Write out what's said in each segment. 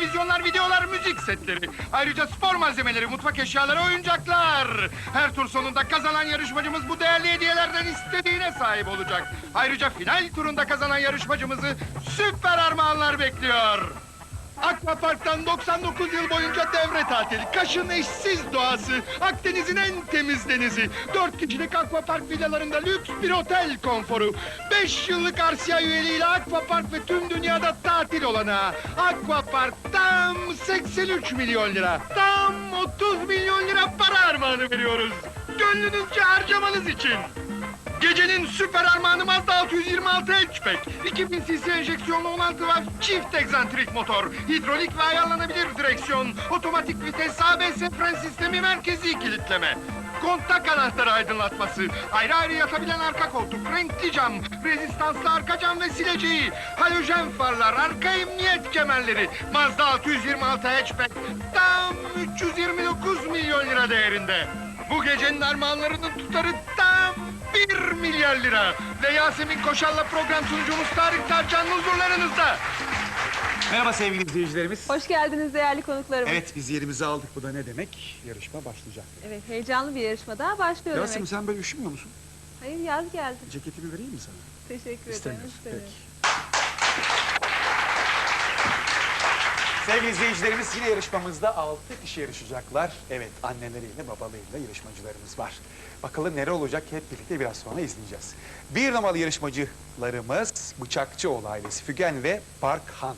televizyonlar, videolar, müzik setleri. Ayrıca spor malzemeleri, mutfak eşyaları, oyuncaklar. Her tur sonunda kazanan yarışmacımız bu değerli hediyelerden istediğine sahip olacak. Ayrıca final turunda kazanan yarışmacımızı süper armağanlar bekliyor. Aquapark'tan 99 yıl boyunca devre tatili. Kaş'ın eşsiz doğası. Akdeniz'in en temiz denizi. 4 kişilik Aquapark villalarında lüks bir otel konforu. 5 yıllık arsiya üyeliğiyle Aquapark ve tüm dünyada tatil olanağı. Aquapark tam 83 milyon lira. Tam 30 milyon lira para armağanı veriyoruz. Gönlünüzce harcamanız için. Gecenin süper armağanı Mazda 626 hatchback. 2000 cc enjeksiyonlu 16 var. Çift egzantrik motor. Hidrolik ve ayarlanabilir direksiyon. Otomatik vites, ABS fren sistemi, merkezi kilitleme. Kontak anahtarı aydınlatması. Ayrı ayrı yatabilen arka koltuk, renkli cam, rezistanslı arka cam ve sileceği. Halojen farlar, arka emniyet kemerleri. Mazda 626 hatchback. Tam 329 milyon lira değerinde. Bu gecenin armağanlarının tutarı tam bir milyar lira. Ve Yasemin Koşal'la program sunucumuz Tarık Tarcan'ın huzurlarınızda. Merhaba sevgili izleyicilerimiz. Hoş geldiniz değerli konuklarımız. Evet biz yerimizi aldık. Bu da ne demek? Yarışma başlayacak. Evet, heyecanlı bir yarışma daha başlıyor Yasemin demek. sen böyle üşümüyor musun? Hayır yaz geldi. Ceketimi vereyim mi sana? Teşekkür ederim. İstemiyorsun. istemiyorum. Peki. Sevgili izleyicilerimiz yine yarışmamızda altı kişi yarışacaklar. Evet anneleriyle babalarıyla yarışmacılarımız var. Bakalım nere olacak hep birlikte biraz sonra izleyeceğiz. Bir numaralı yarışmacılarımız Bıçakçıoğlu ailesi Fügen ve Barkhan.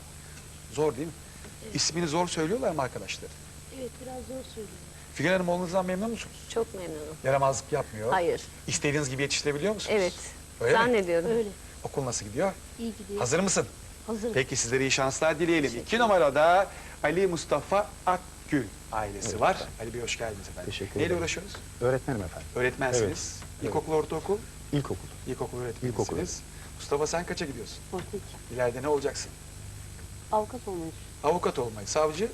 Zor değil mi? İsmini zor söylüyorlar mı arkadaşlar? Evet biraz zor söylüyorum. Fügen Hanım oğlunuzdan memnun musunuz? Çok memnunum. Yaramazlık yapmıyor. Hayır. İstediğiniz gibi yetiştirebiliyor musunuz? Evet. Öyle mi? Zannediyorum. Öyle. Okul nasıl gidiyor? İyi gidiyor. Hazır mısın? Hazırım. Peki sizlere iyi şanslar dileyelim. İki numarada Ali Mustafa Akgül ailesi var. Ali Bey hoş geldiniz efendim. Teşekkür Neyle ederim. uğraşıyoruz? Öğretmenim efendim. Öğretmensiniz. Evet. İlkokul, ortaokul, İlkokul. ilkokul öğretmenisiniz. İlkokul. Mustafa sen kaça gidiyorsun? Ortak. İleride ne olacaksın? Avukat olmuş. Avukat olmayı, savcı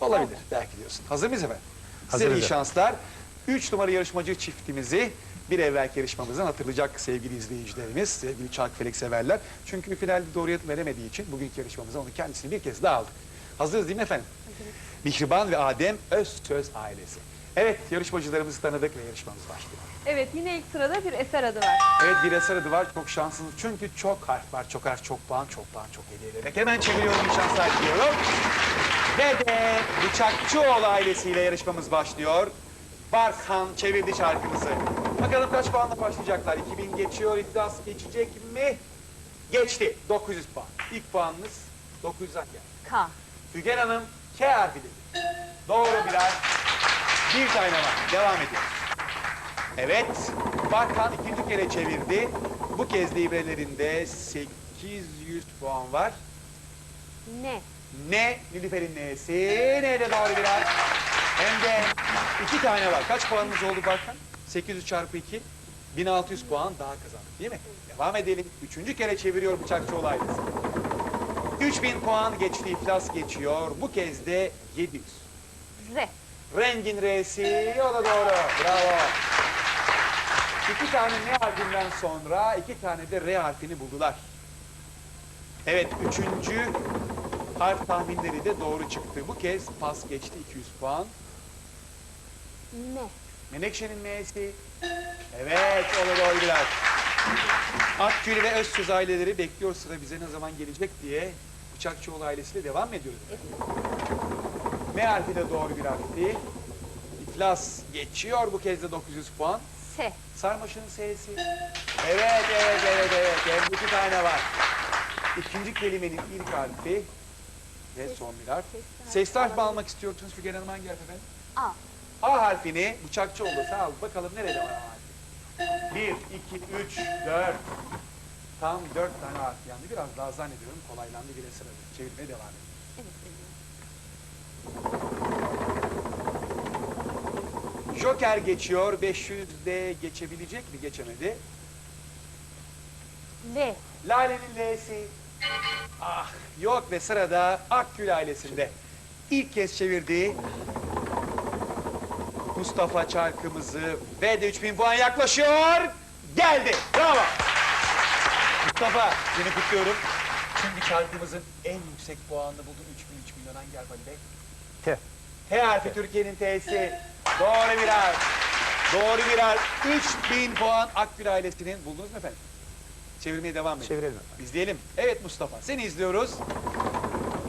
olabilir belki diyorsun. Hazır mıyız efendim? Size Hazırız iyi efendim. şanslar. Üç numara yarışmacı çiftimizi bir evvelki yarışmamızdan hatırlayacak sevgili izleyicilerimiz, sevgili Çarkfelek severler. Çünkü finalde doğru yanıt veremediği için bugünkü yarışmamıza onu kendisini bir kez daha aldık. Hazırız değil mi efendim? Mihriban ve Adem Özsöz ailesi. Evet yarışmacılarımızı tanıdık ve yarışmamız başlıyor. Evet, yine ilk sırada bir eser adı var. Evet bir eser adı var. Çok şanslısınız. Çünkü çok harf var. Çok harf, çok puan, çok puan, çok hediye demek. Hemen çeviriyorum bir şanslar diliyorum. Ve de Bıçakçıoğlu ailesiyle yarışmamız başlıyor. Barkhan çevirdi şarkımızı. Bakalım kaç puanla başlayacaklar? 2000 geçiyor. İddias geçecek mi? Geçti. 900 puan. İlk puanınız 900'den geldi. K. Fügen Hanım K harfi dedi. Doğru birer. Bir tane var. Devam ediyoruz. Evet. Barkan ikinci kere çevirdi. Bu kez devrelerinde 800 puan var. Ne? Ne? Nilüfer'in nesi? Ne de doğru birer. Hem de iki tane var. Kaç puanınız oldu Barkan? 800 çarpı 2. 1600 puan daha kazandık değil mi? Devam edelim. Üçüncü kere çeviriyor Bıçakçıoğlu ailesi. 3000 puan geçti, iflas geçiyor. Bu kez de 700. R. Rengin R'si, o da doğru. Bravo. İki tane N harfinden sonra iki tane de R harfini buldular. Evet, üçüncü harf tahminleri de doğru çıktı. Bu kez pas geçti 200 puan. Ne? Menekşe'nin M'si. Evet, o da doğru birer. Akgül ve Özsöz aileleri bekliyor sıra bize ne zaman gelecek diye Bıçakçıoğlu ailesiyle devam ediyoruz? M harfi de doğru bir harfti. İflas geçiyor bu kez de 900 puan. S. Sarmaşı'nın S'si. Evet, evet, evet, evet. Hem iki tane var. İkinci kelimenin ilk harfi ve son bir harf. Sesli harf mi almak istiyorsunuz Fügen Hanım hangi harf efendim? A. A harfini bıçakçı oldu. Sağ ol. Bakalım nerede var A harfi? Bir, iki, üç, dört. Tam dört tane harf yandı. Biraz daha zannediyorum kolaylandı bile sırada. Çevirmeye devam edelim. Evet. biliyorum. Joker geçiyor. 500'de geçebilecek mi? Geçemedi. L. Lale'nin L'si. Ah yok ve sırada Akgül ailesinde. İlk kez çevirdi. Mustafa çarkımızı ve de 3000 puan yaklaşıyor. Geldi. Bravo. Mustafa seni kutluyorum. Şimdi çarkımızın en yüksek puanını buldun. 3000 3 milyon hangi harf Ali Bey? T. T harfi Türkiye'nin T'si. Doğru bir harf. Doğru bir harf. 3000 puan Akgül ailesinin. Buldunuz mu efendim? Çevirmeye devam edin. Çevirelim. İzleyelim. Evet Mustafa seni izliyoruz.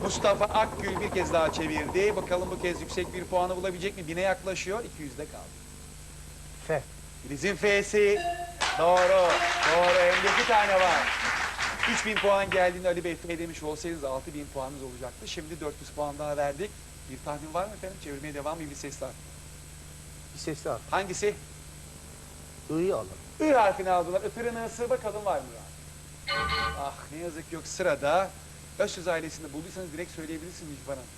Mustafa Akgül bir kez daha çevirdi. Bakalım bu kez yüksek bir puanı bulabilecek mi? Bine yaklaşıyor. 200'de kaldı. F. Filiz'in F'si. Doğru. Doğru. Hem iki tane var. 3000 puan geldiğinde Ali Bey F demiş olsaydınız 6000 puanınız olacaktı. Şimdi 400 puan daha verdik. Bir tahmin var mı efendim? Çevirmeye devam edin. Bir ses daha. Bir sesli harf. Hangisi? I'yı alın. I harfini aldılar. Itırın ısı bakalım var mı ya? Ah ne yazık yok sırada. Özsüz ailesini bulduysanız direkt söyleyebilirsiniz Mihvan Hanım.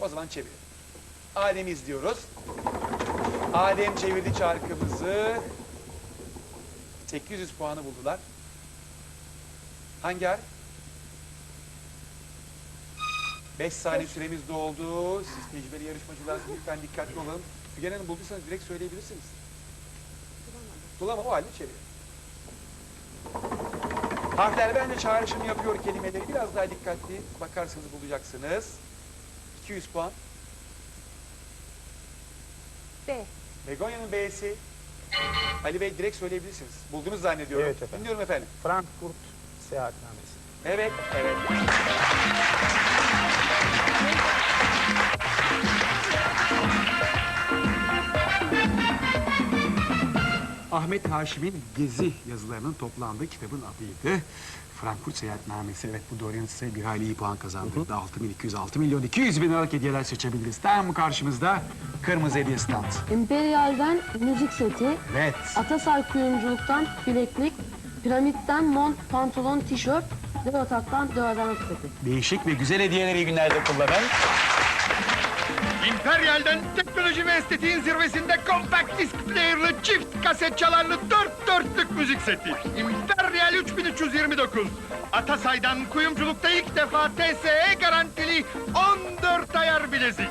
O zaman çevirelim. Adem'i izliyoruz. Adem çevirdi çarkımızı. 800 puanı buldular. Hangi harf? 5 saniye süremiz doldu. Siz tecrübeli yarışmacılar lütfen dikkatli olun. Figen Hanım bulduysanız direkt söyleyebilirsiniz. Bulamam o halde çevir. Harfler bence çağrışım yapıyor kelimeleri. Biraz daha dikkatli bakarsanız bulacaksınız. 200 puan. B. Begonya'nın B'si. Ali Bey direkt söyleyebilirsiniz. Buldunuz zannediyorum. Evet efendim. Dinliyorum efendim. Frankfurt seyahatnamesi. Evet, evet. Ahmet Haşim'in Gezi yazılarının toplandığı kitabın adıydı. Frankfurt Seyahatnamesi. Evet bu doğru size bir hayli iyi puan kazandırdı. 6206 milyon 200 bin liralık hediyeler seçebiliriz. Tam karşımızda kırmızı hediye stand. İmperial'den müzik seti, Evet. Atasay kuyumculuktan bileklik, Piramitten mont, pantolon, tişört, Devatak'tan deodorant seti. Değişik ve güzel hediyeleri iyi günlerde kullanın. İmperyal'den teknoloji ve estetiğin zirvesinde kompakt disk player'lı çift kaset çalarlı dört dörtlük müzik seti. İmperyal 3329. Atasay'dan kuyumculukta ilk defa TSE garantili 14 ayar bilezik.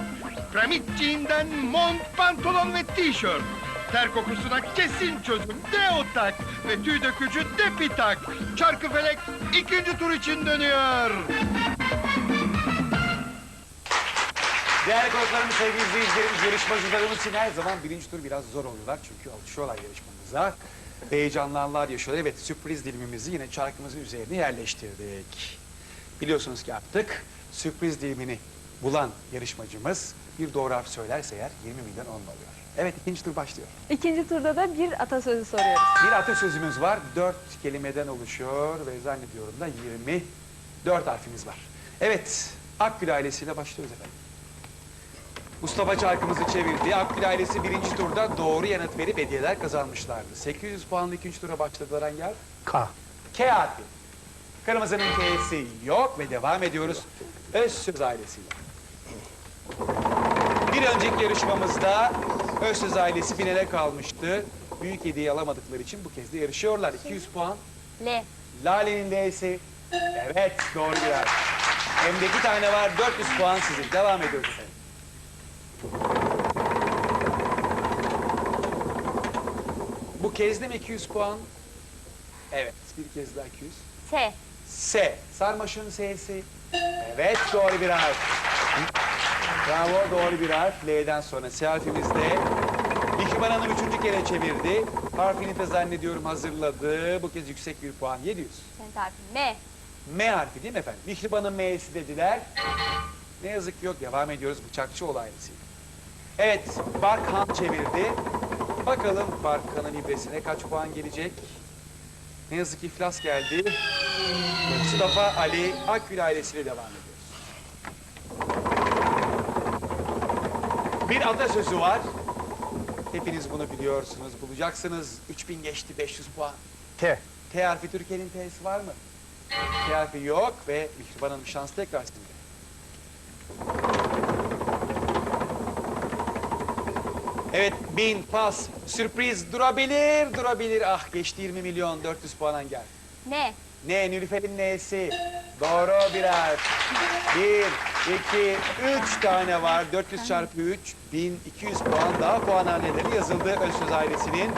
Piramit jean'den mont, pantolon ve tişört. Ter kokusuna kesin çözüm Deotak ve tüy dökücü Depitak. Çarkıfelek ikinci tur için dönüyor. Değerli konuklarımız, sevgili izleyicilerimiz, yarışmacılarımız için her zaman birinci tur biraz zor oluyorlar. Çünkü alışıyorlar yarışmamıza. Heyecanlı anlar yaşıyorlar. Evet, sürpriz dilimimizi yine çarkımızın üzerine yerleştirdik. Biliyorsunuz ki artık sürpriz dilimini bulan yarışmacımız bir doğru harf söylerse eğer 20 milyon onunla oluyor. Evet, ikinci tur başlıyor. İkinci turda da bir atasözü soruyoruz. Bir atasözümüz var. Dört kelimeden oluşuyor ve zannediyorum da 24 harfimiz var. Evet, Akgül ailesiyle başlıyoruz efendim. Mustafa çarkımızı çevirdi. Akgül ailesi birinci turda doğru yanıt verip hediyeler kazanmışlardı. 800 puanlı ikinci tura başladılar harf? K. K harfi. Kırmızının K'si yok ve devam ediyoruz. Özsüz ailesiyle. Bir önceki yarışmamızda Özsüz ailesi finale kalmıştı. Büyük hediye alamadıkları için bu kez de yarışıyorlar. 200 puan. L. Lale'nin L'si. Evet doğru harf. Hem de iki tane var. 400 puan sizin. Devam ediyoruz efendim. Bu kez de mi 200 puan? Evet. Bir kez daha 200. T. S. Sarmaşın S'si. Evet doğru bir harf. Bravo doğru bir harf. L'den sonra S harfimizde. Mihriban Hanım üçüncü kere çevirdi. Harfini de zannediyorum hazırladı. Bu kez yüksek bir puan. 700. Senin harfi M. M harfi değil mi efendim? Mihriban'ın M'si dediler. Ne yazık ki yok. Devam ediyoruz Bıçakçıoğlu ailesiyle. Evet, Barkhan çevirdi. Bakalım Barkhan'ın ibresine kaç puan gelecek? Ne yazık ki iflas geldi. Mustafa Ali Akgül ailesiyle devam ediyoruz. Bir atasözü var. Hepiniz bunu biliyorsunuz, bulacaksınız. 3000 geçti, 500 puan. T. T harfi Türkiye'nin T'si var mı? T harfi yok ve Mihriban Hanım şans tekrar sizde. Evet, bin, pas, sürpriz, durabilir, durabilir. Ah geçti 20 milyon, 400 puanan gel. N. Ne, Nülüfer'in N'si. Doğru bir harf. Bir, iki, üç tane var. 400 çarpı 3, 1200 puan daha puanhaneleri yazıldı Özsöz ailesinin.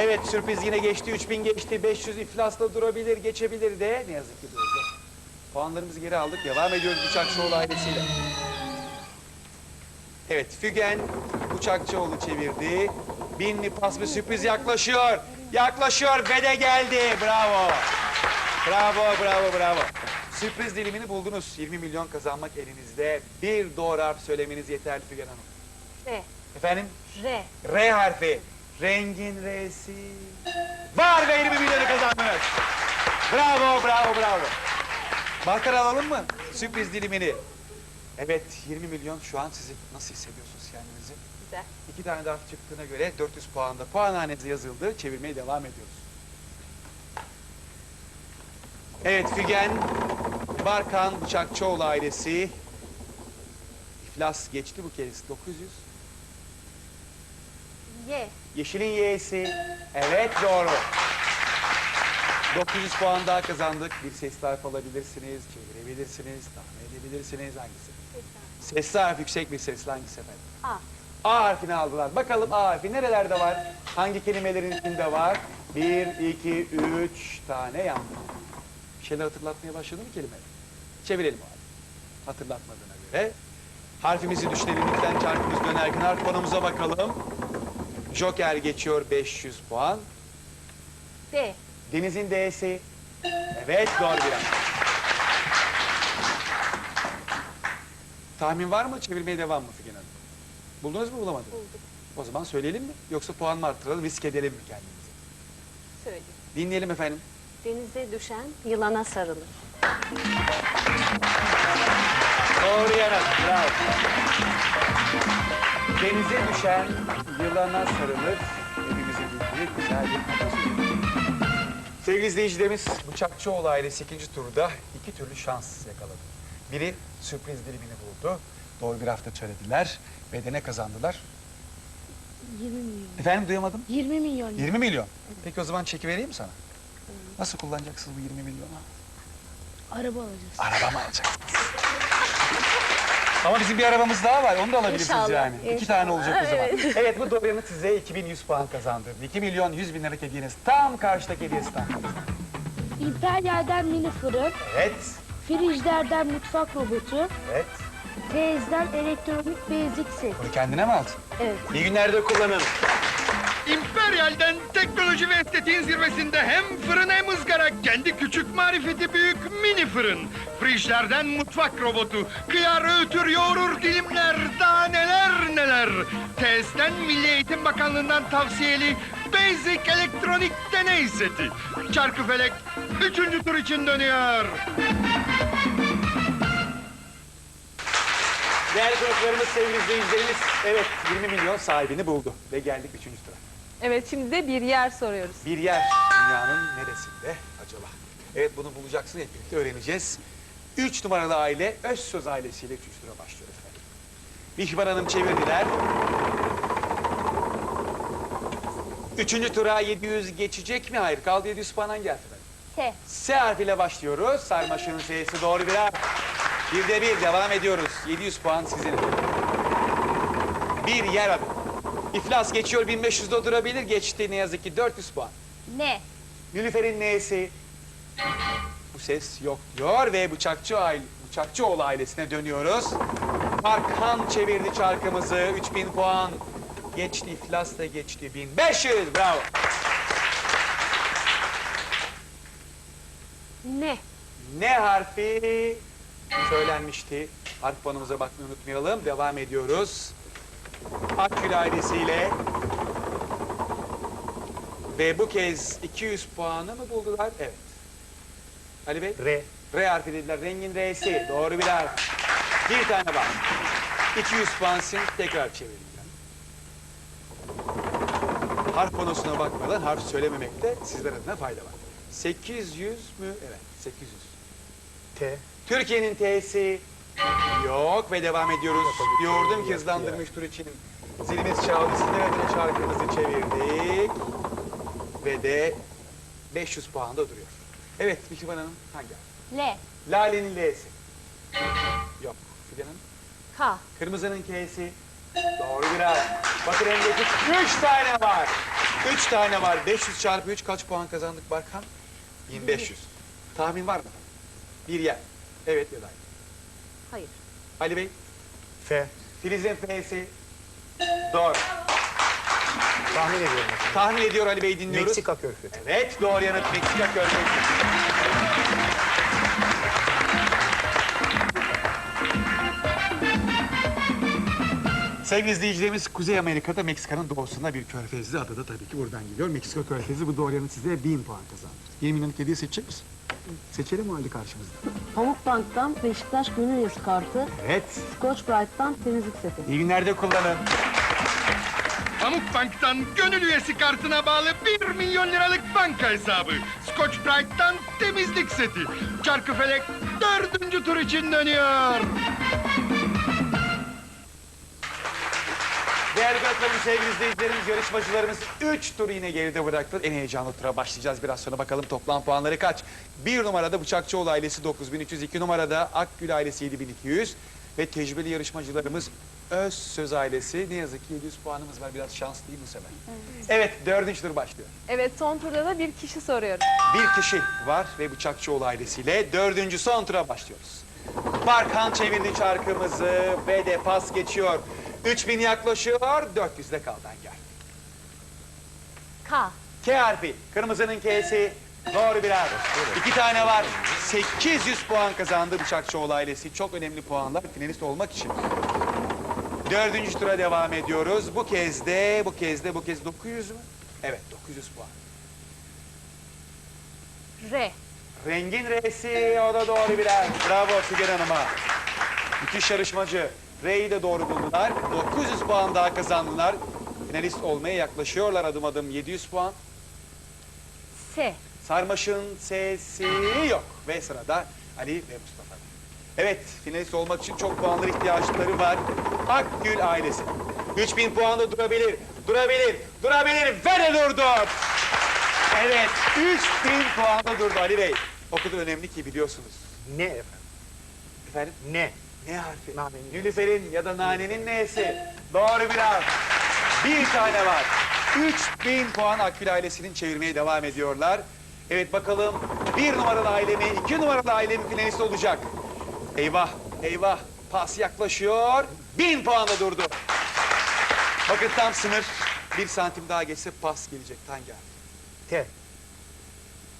Evet sürpriz yine geçti. 3000 geçti. 500 iflasla durabilir, geçebilir de. Ne yazık ki durdu. Puanlarımızı geri aldık. Devam ediyoruz Bıçakçıoğlu ailesiyle. Evet Fügen Bıçakçıoğlu çevirdi. Binli pas ve sürpriz yaklaşıyor. Yaklaşıyor ve de geldi. Bravo. Bravo, bravo, bravo. Sürpriz dilimini buldunuz. 20 milyon kazanmak elinizde. Bir doğru harf söylemeniz yeterli Fügen Hanım. R. Efendim? R. R harfi. Rengin R'si. Var ve 20 milyonu kazandınız. Bravo, bravo, bravo. Bakar alalım mı? Sürpriz dilimini. Evet, 20 milyon şu an sizi nasıl hissediyorsunuz Güzel. İki tane de harf çıktığına göre 400 puanda puanhanenize yazıldı. Çevirmeye devam ediyoruz. Evet Fügen, Barkan Bıçakçıoğlu ailesi. İflas geçti bu kez. 900. Y. Yeşilin Y'si. Evet doğru. 900 puan daha kazandık. Bir sesli harf alabilirsiniz, çevirebilirsiniz, tahmin edebilirsiniz. Hangisi? Sesli harf yüksek bir sesli hangisi efendim? A. A harfini aldılar. Bakalım A harfi nerelerde var? Hangi kelimelerin içinde var? Bir, iki, üç tane yandı. Bir şeyler hatırlatmaya başladı mı kelime? Çevirelim o halde. Hatırlatmadığına göre. Harfimizi düşünelim lütfen çarkımız dönerken harf konumuza bakalım. Joker geçiyor 500 puan. D. Deniz'in D'si. Evet doğru bir an. Tahmin var mı? Çevirmeye devam mı Figen Hanım? Buldunuz mu bulamadınız? Bulduk. O zaman söyleyelim mi? Yoksa puan mı arttıralım, risk edelim mi kendimizi? Söyleyeyim. Dinleyelim efendim. Denize düşen yılana sarılır. Doğru yanıt, bravo. Denize düşen yılana sarılır. Hepimizin bildiği güzel bir atasözü. Sevgili izleyicilerimiz, Bıçakçıoğlu ailesi ikinci turda iki türlü şans yakaladı. Biri sürpriz dilimini buldu. Doğru bir hafta söylediler ve de ne kazandılar? 20 milyon. Efendim duyamadım. 20 milyon. 20 milyon. Peki o zaman çeki vereyim mi sana? Nasıl kullanacaksınız bu 20 milyonu? Araba alacağız. Araba mı alacaksınız? Ama bizim bir arabamız daha var. Onu da alabilirsiniz İnşallah, yani. İki inşallah. tane olacak o zaman. Evet, bu doğru yanıt size 2100 puan kazandırdı. 2 milyon 100 bin liralık hediyeniz. Tam karşıdaki hediye standımızda. İmperial'den mini fırın, Evet, Frigider'den mutfak robotu, evet. Tez'den elektronik basic set. Bunu kendine mi aldın? Evet. İyi günlerde kullanın. İmperyal'den teknoloji ve estetiğin zirvesinde hem fırın hem ızgara kendi küçük marifeti büyük mini fırın. Frijlerden mutfak robotu, kıyar öğütür yoğurur dilimler, daha neler neler. TES'ten Milli Eğitim Bakanlığı'ndan tavsiyeli Basic elektronik deney seti. Çarkıfelek üçüncü tur için dönüyor. Değerli konuklarımız, sevgili izleyicilerimiz, evet 20 milyon sahibini buldu. Ve geldik üçüncü tura. Evet şimdi de bir yer soruyoruz. Bir yer dünyanın neresinde acaba? Evet bunu bulacaksın hep birlikte öğreneceğiz. Üç numaralı aile Özsöz ailesiyle üçüncü tura başlıyor efendim. Mihvan Hanım çevirdiler. Üçüncü tura 700 geçecek mi? Hayır. Kaldı 700 puan hangi harf efendim? S. S harfiyle başlıyoruz. Sarmaşığın S'si doğru bir harf. Bir de bir devam ediyoruz. 700 puan sizin. Bir yer adı. İflas geçiyor 1500'de durabilir. Geçti ne yazık ki 400 puan. N. Nilüfer'in neyesi? Bu ses yok diyor ve Bıçakçı aile, Bıçakçıoğlu ailesine dönüyoruz. Markan çevirdi çarkımızı. 3000 puan. Geçti iflas da geçti. 1500 bravo. N. Ne harfi söylenmişti. Harf puanımıza bakmayı unutmayalım. Devam ediyoruz. Akgül ailesiyle. Ve bu kez 200 puanı mı buldular? Evet. Ali Bey? R. R harfi dediler. Rengin R'si. Doğru bir harf. Bir tane var. 200 puansın. Tekrar çevireceğim. Harf panosuna bakmadan harf söylememekte sizler adına fayda var. 800 mü? Evet, 800. T. Türkiye'nin T'si yok ve devam ediyoruz. Diyordum ki hızlandırmış tur için zilimiz çaldı. Adına şarkımızı çevirdik. Ve de 500 puanda duruyor. Evet Mihriban Hanım hangi harf? L. Lale'nin L'si. Yok. Figen Hanım? K. Kırmızının K'si. Doğru biraz. Bakın elimdeki üç tane var. Üç tane var. 500 çarpı 3 kaç puan kazandık Barkan? 1500. Tahmin var mı? Bir yer. Evet ya da hayır. Hayır. Ali Bey, F. Filiz'in F'si. Doğru. Tahmin ediyorum. Tahmin ediyor Ali Bey dinliyoruz. Meksika körfezi. Evet doğru yanıt Meksika körfezi. Sevgili izleyicilerimiz Kuzey Amerika'da Meksika'nın doğusunda bir körfezli adada tabii ki buradan geliyor. Meksika körfezi bu doğru yanıt size 1000 puan kazandırır. 1 milyonluk hediye seçecek misin? Seçelim o halde karşımızda. Pamukbank'tan Beşiktaş Gönül Yazı kartı, Evet. Scotch Brite'dan temizlik seti. İyi günlerde kullanın. Pamukbank'tan gönül üyesi kartına bağlı 1 milyon liralık banka hesabı. Scotch Brite'dan temizlik seti. Çarkıfelek dördüncü tur için dönüyor. Değerli bakalım sevgili izleyicilerimiz, yarışmacılarımız 3 tur yine geride bıraktı. En heyecanlı tura başlayacağız biraz sonra bakalım toplam puanları kaç. Bir numarada Bıçakçıoğlu ailesi 9300, iki numarada Akgül ailesi 7200 ve tecrübeli yarışmacılarımız Öz Söz ailesi. Ne yazık ki 700 puanımız var. Biraz şanslıyım bu sefer. Evet, dördüncü tur başlıyor. Evet son turda da bir kişi soruyorum. Bir kişi var ve Bıçakçıoğlu ailesiyle dördüncü son tura başlıyoruz. Barkan çevirdi çarkımızı ve de pas geçiyor. 3000 yaklaşıyor, 400'de kaldı gel. K. K harfi, kırmızının K'si. Doğru birer. İki tane var. 800 puan kazandı Bıçakçıoğlu ailesi. Çok önemli puanlar finalist olmak için. Dördüncü tura devam ediyoruz. Bu kez de, bu kez de, bu kez 900 mü? Evet, 900 puan. R. Rengin R'si o da doğru birer. Bravo Figen Hanım'a. Müthiş yarışmacı. R'yi de doğru buldular. 900 puan daha kazandılar. Finalist olmaya yaklaşıyorlar adım adım 700 puan. S. Sarmaş'ın sesi yok. Ve sırada Ali ve Mustafa. Evet, finalist olmak için çok puanlara ihtiyaçları var. Akgül ailesi. 3000 puanla durabilir, durabilir, durabilir ve de durdu. Evet, 3000 puanla durdu Ali Bey. O kadar önemli ki biliyorsunuz. Ne efendim? Efendim? Ne? Ne harfi? Nanenin. Nilüfer'in ya da nanenin neyesi? Doğru bir harf. Bir tane var. 3000 puan Akgül ailesinin çevirmeye devam ediyorlar. Evet bakalım bir numaralı aile mi, iki numaralı aile mi finalist olacak? Eyvah, eyvah. Pas yaklaşıyor. Bin puanla durdu. Bakın tam sınır. Bir santim daha geçse pas gelecek Tanger. T.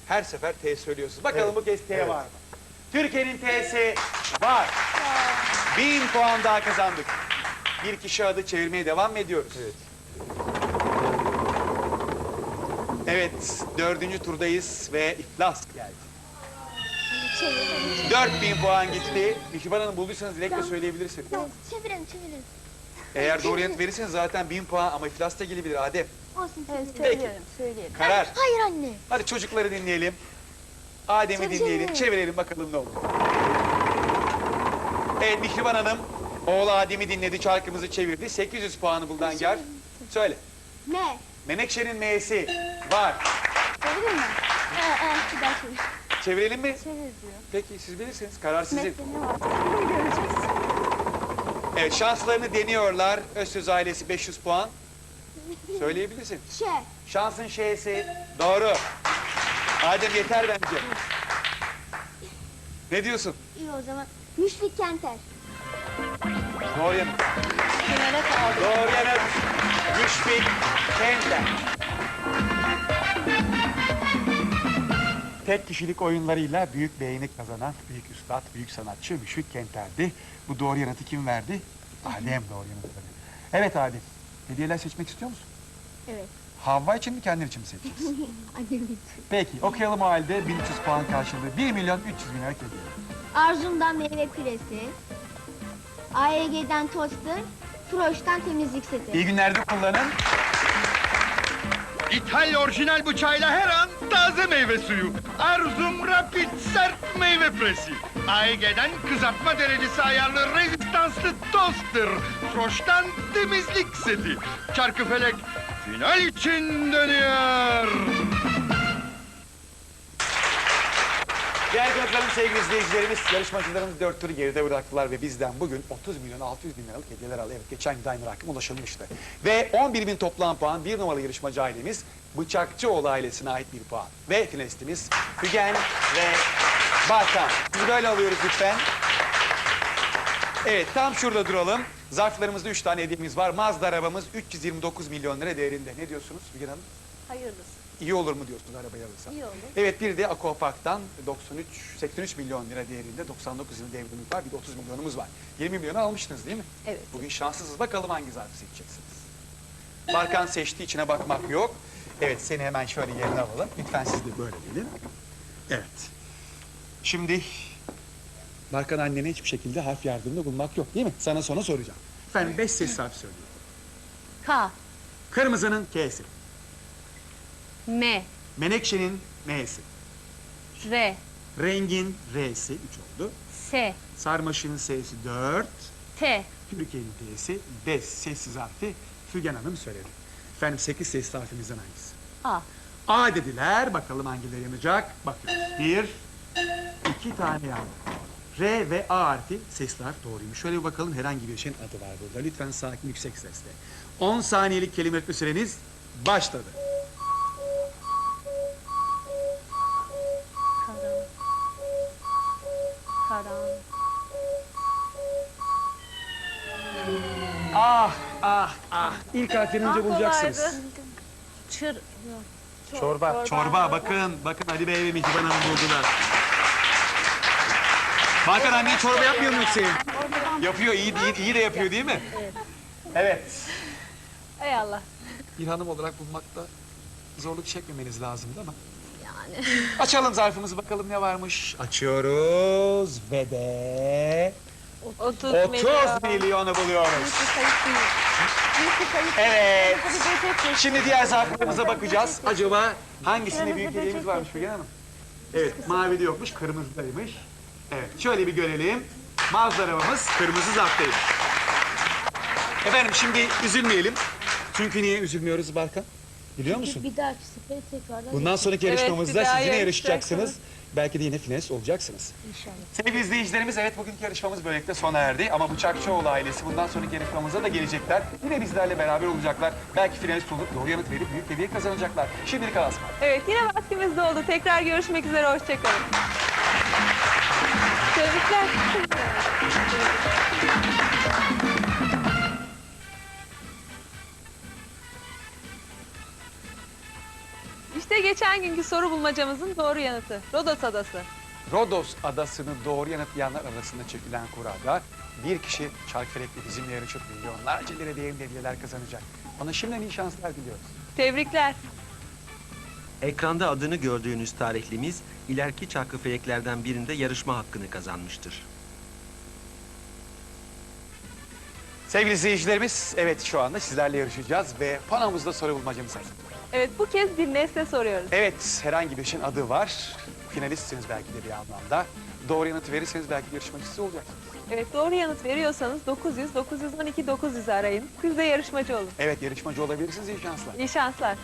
Her sefer T söylüyorsunuz. Bakalım Evet, bu kez T evet. var mı? Türkiye'nin T'si var. Bin puan daha kazandık. Bir kişi adı çevirmeye devam ediyoruz? Evet. Evet, dördüncü turdayız ve iflas geldi. 4000 puan gitti. Mihriban Hanım bulduysanız dilekle söyleyebilirsiniz. Çevirin çevirin. Eğer doğru yanıt verirseniz zaten 1000 puan ama iflas da gelebilir Adem. Olsun çevirin. Peki. Söyleyelim. Karar. Hayır anne. Hadi çocukları dinleyelim. Adem'i dinleyelim, çevir. çevirelim bakalım ne olur. Evet Mihriban Hanım, oğlu Adem'i dinledi, çarkımızı çevirdi. 800 puanı buldu Anger. Söyle. Ne? Menekşe'nin M'si var. Çevirin mi? Ee, ee, bir daha çevir. Çevirelim mi? Çevir diyor. Peki siz bilirsiniz, karar sizin. Metni ne var? Göreceğiz. Evet, şanslarını deniyorlar. Özsöz ailesi 500 puan. Söyleyebilirsin. Şey. Şansın şeysi doğru. Adem yeter bence. Ne diyorsun? İyi o zaman. Müşfik Kenter. Doğru yanıt. Doğru yanıt. Müşfik Kenter. Tek kişilik oyunlarıyla büyük beğeni kazanan büyük üstad, büyük sanatçı Müşfik Kenter'di. Bu doğru yanıtı kim verdi? Adem doğru yanıtı verdi. Evet Adem, hediyeler seçmek istiyor musun? Evet. Havva için mi kendin için mi? Annemin. Peki okuyalım o halde 1300 puan karşılığı 1 milyon 300 bin lira hediye. Arzum'dan meyve püresi. AEG'den toster. Froş'tan temizlik seti. İyi günlerde kullanın. İthal orijinal bıçağıyla her an taze meyve suyu. Arzum Rapid sert meyve presi. AEG'den kızartma derecesi ayarlı rezistanslı toster. Froş'tan temizlik seti. Çarkıfelek final için dönüyor. Değerli konuklarım, sevgili izleyicilerimiz, yarışmacılarımız dört turu geride bıraktılar ve bizden bugün 30 milyon 600 bin liralık hediyeler aldı. Evet, geçen gün aynı rakam ulaşılmıştı. Ve 11 bin toplam puan, bir numaralı yarışmacı ailemiz Bıçakçıoğlu ailesine ait bir puan. Ve finalistimiz Fügen ve Barkan. Sizi böyle alıyoruz lütfen. Evet, tam şurada duralım. Zarflarımızda 3 tane hediyemiz var. Mazda arabamız 329 milyon lira değerinde. Ne diyorsunuz Fügen Hanım? Hayırlısı. İyi olur mu diyorsunuz arabayı alırsa? İyi olur. Evet bir de Aquapark'tan 93 83 milyon lira değerinde 99 yıl devrimimiz var. Bir de 30 milyonumuz var. 20 milyonu almıştınız değil mi? Evet. Bugün şanslısınız. Bakalım hangi zarfı seçeceksiniz. Barkan seçti içine bakmak yok. Evet seni hemen şöyle yerine alalım. Lütfen siz de böyle gelin. Evet. Şimdi Barkan annene hiçbir şekilde harf yardımında bulunmak yok değil mi? Sana sonra soracağım. Efendim beş ses harf söylüyorum. K, Kırmızının K'si. M, Menekşenin M'si. R, Rengin R'si 3 oldu. S, Sarmaşığın S'si 4. T, Türkiye'nin T'si 5 sessiz harfi Fügen Hanım söyledi. Efendim 8 sesli harfimizden hangisi? A. A dediler. Bakalım hangileri yanacak. Bakıyoruz. Bir, iki tane yandı. R ve A harfi sesli harf doğruymuş. Şöyle bir bakalım herhangi bir şeyin adı var burada. Lütfen sakin yüksek sesle. 10 saniyelik kelime üretme süreniz başladı. Karan. Karan. Ah ah ah. İlk harfini önce bulacaksınız. kolaydı. Çır. Çorba. Çorba bakın, bakın Ali Bey ve Mihriban Hanım buldular. Hakan annen çorba yapmıyor mu Hüseyin? Yapıyor, iyi, iyi, iyi de yapıyor değil mi? Evet. Ey Allah. Bir hanım olarak bulmakta zorluk çekmemeniz lazımdı ama. Yani. Açalım zarfımızı bakalım ne varmış. Açıyoruz ve de 30, 30 milyon. milyonu buluyoruz. Değil. Değil. Evet. Tek. Şimdi diğer zarflarımıza bakacağız. Acaba hangisinde büyük hediyemiz varmış Figen Hanım? Evet, mavide yokmuş, kırmızıdaymış. Evet, şöyle bir görelim. Mazda arabamız kırmızı zarftaymış. Efendim şimdi üzülmeyelim. Çünkü niye üzülmüyoruz Barkan? Biliyor musun? Bir dahaki sefere tekrardan Bundan sonraki Evet, yarışmamızda bir daha siz yine yarışacaksınız. yarışacaksınız. Belki de yine finalist olacaksınız. inşallah. Sevgili izleyicilerimiz evet bugünkü yarışmamız böylelikle sona erdi. Ama Bıçakçıoğlu ailesi bundan sonraki yarışmamıza da gelecekler. Yine bizlerle beraber olacaklar. Belki finalist olup doğru yanıt verip büyük hediye kazanacaklar. Şimdilik Alasma. Evet yine vaktimiz doldu. Tekrar görüşmek üzere. Hoşçakalın. Tebrikler. İşte geçen günkü soru bulmacamızın doğru yanıtı. Rodos Adası. Rodos adasını doğru yanıtlayanlar arasında çekilen kurada bir kişi çarkfelekli bizimle yarışıp milyonlarca lira değerinde hediyeler kazanacak. Ona şimdiden iyi şanslar diliyoruz. Tebrikler. Ekranda adını gördüğünüz tarihlimiz ileriki çarkıfeleklerden birinde yarışma hakkını kazanmıştır. Sevgili izleyicilerimiz, evet şu anda sizlerle yarışacağız ve panomuzda soru bulmacamız hazır. Evet bu kez bir nesne soruyoruz. Evet, herhangi bir şeyin adı var. Finalistsiniz belki de bir anlamda. Doğru yanıtı verirseniz belki yarışmacısı olacaksınız. Evet doğru yanıt veriyorsanız 900, 912, 900 arayın. Siz de yarışmacı olun. Evet, yarışmacı olabilirsiniz, iyi şanslar. İyi şanslar.